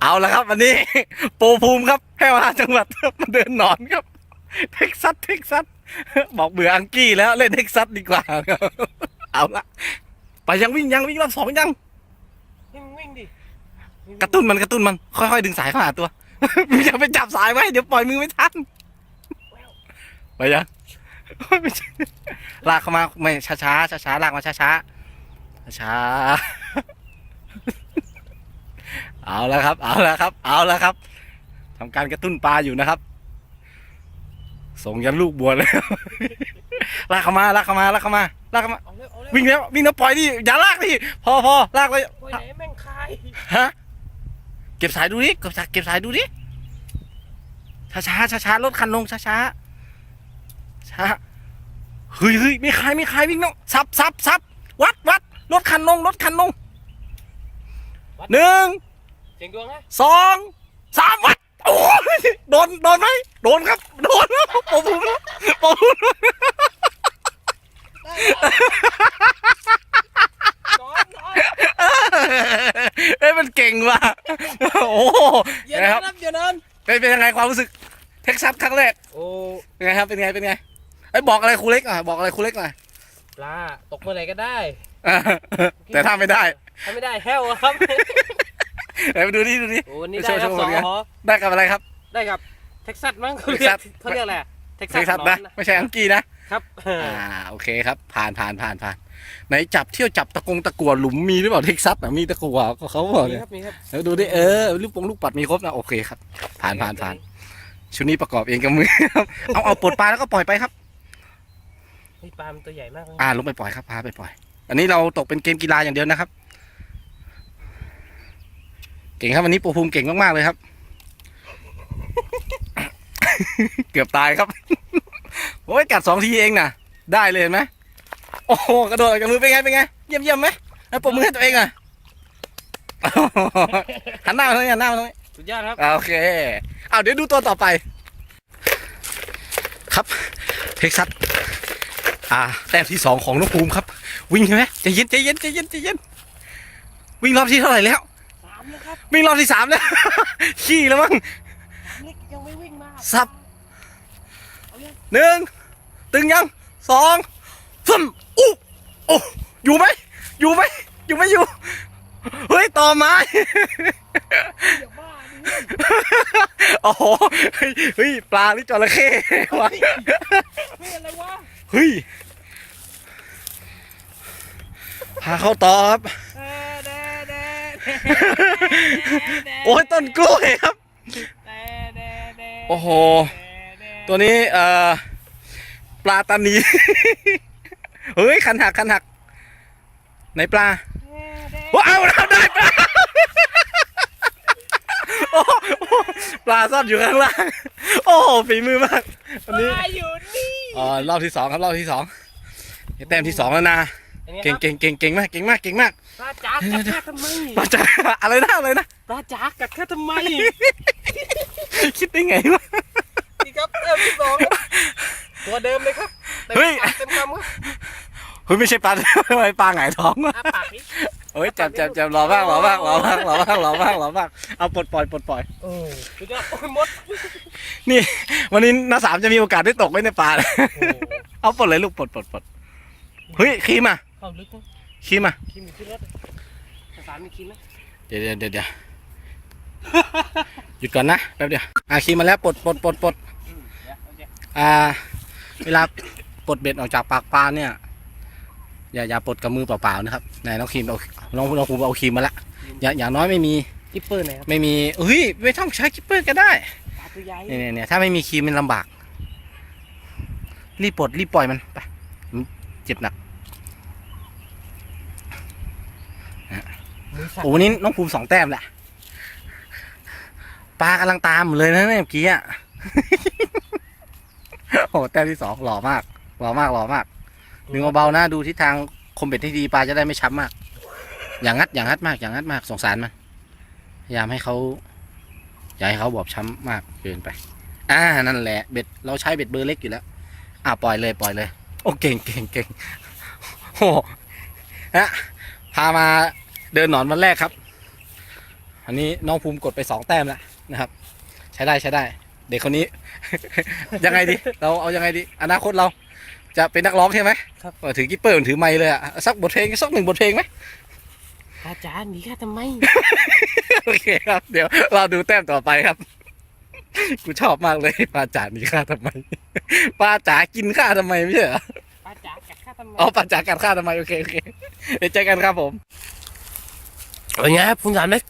เอาละครับวันนี้โปรภูมิครับแพร่มาจังหวัดมาเดินหนอนครับ เท็กซัสเท็กซัสบอกเบื่ออังกี้แล้วเล่นเท็กซัสดีกว่าครับเอาละไปยังวิ่งยังวิ่งรอบสองยังวิ่งวิ่งดิกระตุ้นมันกระตุ้นมัน ค่อยๆดึงสายเข้าหาตัวมึงอย่าไปจับสายไว้เดี๋ยวปล่อยมือไม่ทันไปยังไม่ใช่ลากเข้ามาไม่ช้าช้าช้าช้าๆลากมาช้าช้าๆช้าๆ เอาแล้วครับ เอาแล้วครับ เอาแล้วครับทำการกระตุ้นปลาอยู่นะครับ ส่งยันลูกบัวเลยลากเข้ามาลากเข้ามาลากเข้ามาลากเข้ามาเอาเร็วเอาเร็ววิ่งแล้ววิ่งแล้วปล่อยดิอย่าลากดิพอพอลากเลยไปไหนแม่งคายฮะเก็บสายดูดิเก็บสายเก็บสายดูดิช้าช้าช้าช้าๆลดคันลงช้าช้าๆช้าเฮ้ยเฮ้ยไม่คายไม่คายวิ่งน้องซับซับซับวัดวัดลดคันลงลดคันลงหนึ่ง เสียงดวงนะสองสามวัดโอ้ยโดนโดนไหมโดนครับ โดนโอ้โหโอ้โหนอนนอนเอ้ยมันเก่งว่ะโอ้โหอย่านะครับเดินอย่าเดินเป็นเป็นยังไงความรู้สึกเท็กซัสครั้งแรกโอ้เป็นไงครับเป็นไงเป็นไงไอ้ยบอกอะไรครูเล็กอะบอกอะไรครูเล็กหน่อยปลาตกเมื่อไหร่ก็ได้อ่าแต่ถ้าไม่ได้ถ้าไม่ได้แห้วครับ ไหนมาดูดิดูดิโอ้วันนี้โชได้ว์ครับโชว์สอผลงานหอได้กับอะไรครับ ได้กับเท็กซัสมั้งเขาเท็กเรียซักสเขาเรียกอะไรอะเท็กซัเท็สกซัสหนะอไม่ใช่อังกี้นะครับอ่าโอเคครับ ผ่านผ่านผ่านผ่านไหนจับเที่ยวจับตะกงตะกัวหลุมมีหรือเปล่าเท็กซัสอะมีตะกัวก็เขาบอกมีเนี่ยครับมีครับแล้วดูดิเออลูกปงลูกปัดมีครบนะโอเคครับ ผ่านผ่านผ่านชุดนี้ประกอบเองกับมือครับเอาเอาปลดปลาแล้วก็ปล่อยไปครับเฮ้ยปลามันตัวใหญ่มากเลยอ่าลงไปปล่อยครับพาไปปล่อย อันนี้เราตกเป็นเกมกีฬาอย่างเดียวนะครับ เก่งครับวันนี้ปูภูมิเก่งมากๆเลยครับ เกือบตายครับ โอ้ยกัดสองทีเองนะได้เลยเห็นไหมโอ้โหกระโดดออกจากมือเป็นไงเป็นไงเยี่ยมเยี่ยมไหมแล้วปรบมือให้ตัวเองอะหันหน้ามาตรงนี้หันหน้ามาตรงนี้สุดยอดครับอ่าโอเคเอาเดี๋ยวดูตัวต่อไป ครับเท็กซัสอ่าแต้มที่สองของน้องภูมิครับ วิ่งใช่ไหมใจเย็นใจเย็นใจเย็นใจเย็นวิ่งรอบที่เท่าไหร่แล้วสาม แล้วครับวิ่งรอบที่สามแล้ว ขี้แล้วมั้งนี่ยังไม่วิ่งมาสับเอายังหนึ่งตึงยังสองสามอู้โอ้อยู่ไหมอยู่ไหมอยู่ไหมอยู่ เฮ้ยต่อไม้อย่าบ้าดิโอ้โหเฮ้ยเฮ้ยปลาหรือจระเข้วะเฮ้ยอะไรวะเฮ้ยพาเข้าต่อครับเด้เด้เด้เด้ โอ้ยต้นกล้วยครับเด้เด้เด้โอ้โหเด้ตัวนี้เอ่อปลาตานี เฮ้ยคันหักคันหัก ไหนปลาเด้ว้าวเราได้ปลาโอ้โหปลาซ่อนอยู่ข้างล่าง โอ้โหฝีมือมากวันนี้ปลาอยู่นี่ อ๋อรอบที่สองครับรอบที่สองนี่แต้มที่สองแล้วนะ เก่งเก่งเก่งเก่งมากเก่งมากเก่งมากปลาจ๋ากัดแค่ทำไมปลาจะอะไรนะอะไรนะปลาจ๋ากัดแค่ทำไมคิดได้ไงวะ นี่ครับเติมที่สองครับตัวเดิมเลยครับต็มเฮ้ย ปากเต็มคำครับเฮ้ยไม่ใช่ปลาทำไมปลาหงายท้องวะอ้าปากนี่เฮ้ยจับจับจับรอบ้างรอบ้างรอบ้างรอบ้างรอบ้างรอบ้างเอาปลดปล่อยปลดปล่อย โอ้สุดยอดโอ้ยมดนี่วันนี้น้าสามจะมีโอกาสได้ตกไว้ในปลาโอ้เอาปลดเลยลูกปลดปลดปลดเฮ้ยคีมา เข้าลึกนะคีมาคิมมีขึ้นรถภาษามีคิมไหมเดี๋ยวเดี๋ยวเดี๋ยวเดี๋ยวหยุดก่อนนะแป๊บเดียวอะคีมาแล้วปลดปลดปลดปลดอืมเดี๋ยวเอาเดี๋ยวอ่า เวลาปลดเบ็ดออกจากปากปลาเนี่ย อย่าอย่าปลดกับมือเปล่าๆนะครับไหนน้องครีมเอาน้องน้องครูเอาครีมมาละอย่าอย่างน้อยไม่มีกิปเปอร์ไหนครับไม่มีเฮ้ยไม่ต้องใช้คิปเปอร์ก็ได้ปลาตัวใหญ่เนี่ยเนี่ยเนี่ยถ้าไม่มีครีมมันลำบากรีบปลดรีบปล่อยมันไปมันเจ็บหนัก มือสั่น โอ้วันนี้น้องภูมิสองแต้มแหละปลากำลังตามเลยนะเนี่ยเมื่อกี้อะโอ้แต้มที่สองหล่อมากหล่อมากหล่อมากดึงเบาๆนะดูทิศทางคมเบ็ดที่ดีปลาจะได้ไม่ช้ำมาก อย่างงัดอย่างงัดมากอย่างงัดมากสงสารมันพยายามให้เขาอย่าให้เขาบอบช้ำมากเกินไป อ่านั่นแหละเบ็ดเราใช้เบ็ดเบอร์เล็กอยู่แล้ว อ่าปล่อยเลยปล่อยเลย โอ้เก่งเก่งเก่งโอ้ฮะพามา เดินหนอนวันแรกครับ อันนี้น้องภูมิกดไปสองแต้มแล้วนะครับ ใช้ได้ใช้ได้ เด็กคนนี้ ยังไงดี เราเอายังไงดี อนาคตเรา จะเป็นนักร้องใช่ไหมครับเออถือกิปเปอร์ถือไมค์เลยอะสักบทเพลงสักหนึ่งบทเพลงไหมอาจารย์หนีข้าทำไม โอเคครับ เดี๋ยวเราดูแต้มต่อไปครับ กูชอบมากเลยปลาจ๋านี่ฆ่าทำไมปลาจ๋ากินข้าทำไมไม่ใช่เหรอป้าจ๋ากัดข้าทำไมอ๋อปลาจ๋ากัดข้าทำไมโอเคโอเคเดี๋ยวเจอกันครับผม เป็นไงครับคุณสามเล็ก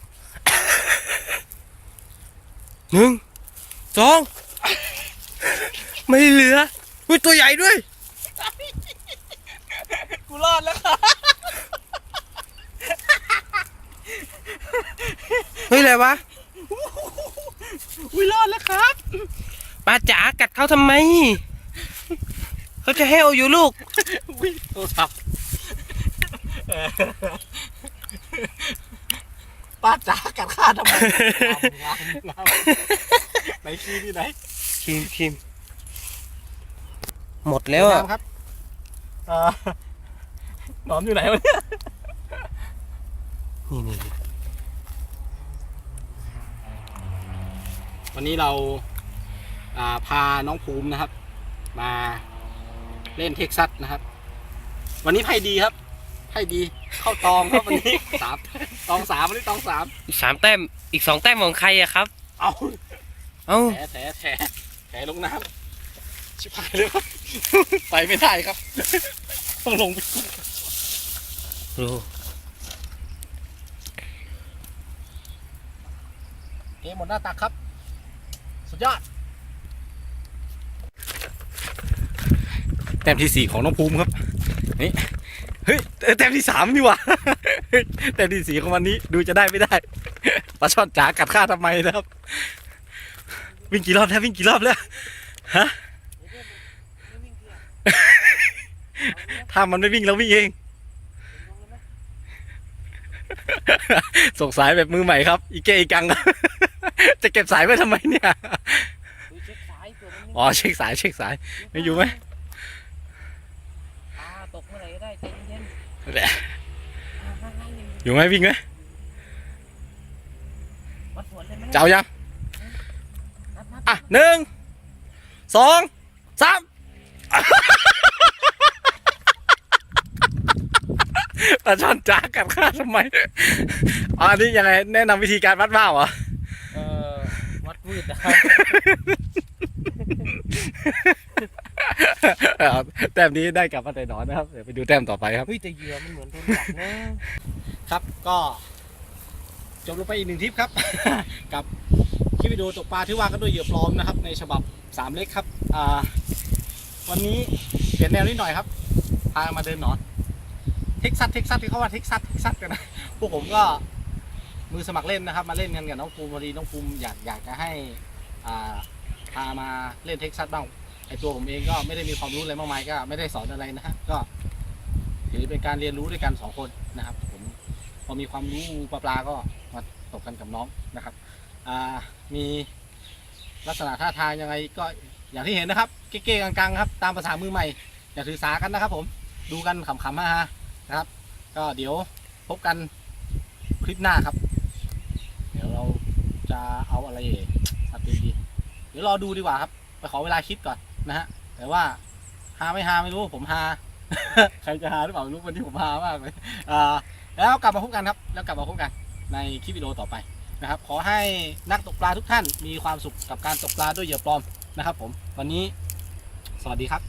หนึ่งสองไม่เหลืออุ้ยตัวใหญ่ด้วย กูรอดแล้วครับเฮ้ยอะไรวะอุ้ยรอดแล้วครับป้าจ๋ากัดเขาทำไม เขาจะให้เอาอยู่ลูกอุ้ยโทรศัพท์ ปลาจ๋ากัดข้าทำไมงามงามไหนคีที่ไหนคิมคิมหมดแล้วอะงามครับเอ่อหนอนอยู่ไหนวะเนี่ยนี่นี่วันนี้เราอ่าพาน้องภูมินะครับ มาเล่นเท็กซัสนะครับ วันนี้ไพ่ดีครับไพ่ดี เข้าตองครับวันนี้สามตองสามวันนี้ตองสามอีกสามแต้มอีกสองแต้มของใครอะครับ เอาเอ้าแถแถแถแถลงน้ำชิบหายเลยครับไปไม่ได้ครับ ต้องลงไปดูเกมหมดหน้าตักครับ สุดยอด แต้มที่สี่ของน้องภูมิครับ นี่ เฮ้ยเออแต้มที่สามนี่หว่าเฮ้ยแต้มที่สี่ของวันนี้ดูจะได้ไม่ได้ปลาช่อนจ๋ากัดข้าทำไมนะครับ วิ่งกี่รอบแล้ววิ่งกี่รอบแล้วฮะถ้ามันไม่วิ่งเราวิ่งเองส่งสายแบบมือใหม่ครับ อีเกอีกัง จะเก็บสายไว้ทำไมเนี่ย อ๋อเช็คสายเช็คสายไม่อยู่ไหม ปลาตกเมื่อไหร่ก็ได้ใจเย็น อยู่ไหมวิ่งไหมวัดสวนเลยไหมจะเอายังอะหนึ่งสองสามปลาช่อนจ้ากัดข้าทำไมอ๋ออันนี้ยังไงแนะนำวิธีการวัดว่าวเหรอเอ่อวัดวืดนะครับเอา แต้มนี้ได้กลับมาแต่หนอนนะครับ เดี๋ยวไปดูแต้มต่อไปครับ เฮ้ยแต่เหยื่อมันเหมือนโดนจับนะครับก็จบลงไปอีกหนึ่งทริปครับ กับคลิปวิดีโอตกปลาที่ว่ากันด้วยเหยื่อปลอมนะครับ ในฉบับสามเล็กครับอ่าวันนี้เปลี่ยนแนวนิดหน่อยครับ พามาเดินหนอน เท็กซัสเท็กซัสที่เขาว่าเท็กซัสเท็กซัสกันนะพวกผมก็มือสมัครเล่นนะครับ มาเล่นกันกับน้องภูมิพอดีน้องภูมิอยากอยากจะให้อ่าพามาเล่นเท็กซัสบ้าง ไอตัวผมเองก็ไม่ได้มีความรู้อะไรมากมายก็ ไม่ได้สอนอะไรนะฮะก็ถือเป็นการเรียนรู้ด้วยกันสองคนนะครับ ผมพอมีความรู้ปลาปลาก็มาตกกันกับน้องนะครับมีลักษณะท่าทางยังไงก็อย่างที่เห็นนะครับเก๊ๆกังๆครับ ตามภาษามือใหม่ อย่าถือสากันนะครับ ผมดูกันขำๆฮาๆนะครับ ก็เดี๋ยวพบกันคลิปหน้าครับ เดี๋ยวเราจะเอาอะไรสัตว์ดีเดี๋ยวรอดูดีกว่าครับ ไปขอเวลาคิดก่อน นะฮะแต่ว่าฮาไม่ฮาไม่รู้ผมฮา ใครจะฮาหรือเปล่าไม่รู้วันที่ผมฮามากเลยอ่าแล้วกลับมาพบกันครับ แล้วกลับมาพบกันในคลิปวิดีโอต่อไปนะครับ ขอให้นักตกปลาทุกท่านมีความสุขกับการตกปลาด้วยเหยื่อปลอมนะครับ ผมวันนี้สวัสดีครับ